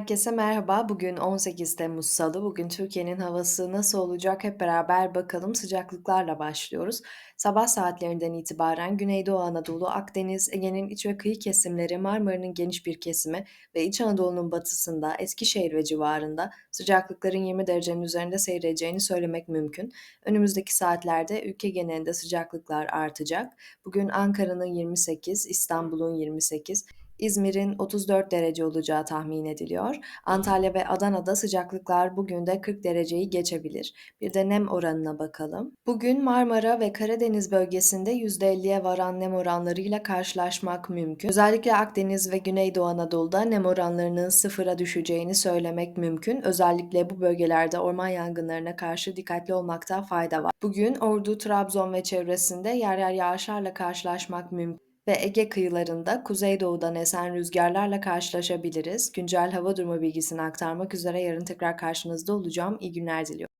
Herkese merhaba. Bugün 18 Temmuz Salı. Bugün Türkiye'nin havası nasıl olacak hep beraber bakalım. Sıcaklıklarla başlıyoruz. Sabah saatlerinden itibaren Güneydoğu Anadolu, Akdeniz, Ege'nin iç ve kıyı kesimleri, Marmara'nın geniş bir kesimi ve İç Anadolu'nun batısında, Eskişehir ve civarında sıcaklıkların 20 derecenin üzerinde seyredeceğini söylemek mümkün. Önümüzdeki saatlerde ülke genelinde sıcaklıklar artacak. Bugün Ankara'nın 28, İstanbul'un 28, İzmir'in 34 derece olacağı tahmin ediliyor. Antalya ve Adana'da sıcaklıklar bugün de 40 dereceyi geçebilir. Bir de nem oranına bakalım. Bugün Marmara ve Karadeniz bölgesinde %50'ye varan nem oranlarıyla karşılaşmak mümkün. Özellikle Akdeniz ve Güneydoğu Anadolu'da nem oranlarının sıfıra düşeceğini söylemek mümkün. Özellikle bu bölgelerde orman yangınlarına karşı dikkatli olmakta fayda var. Bugün Ordu, Trabzon ve çevresinde yer yer yağışlarla karşılaşmak mümkün ve Ege kıyılarında kuzeydoğudan esen rüzgarlarla karşılaşabiliriz. Güncel hava durumu bilgisini aktarmak üzere yarın tekrar karşınızda olacağım. İyi günler diliyorum.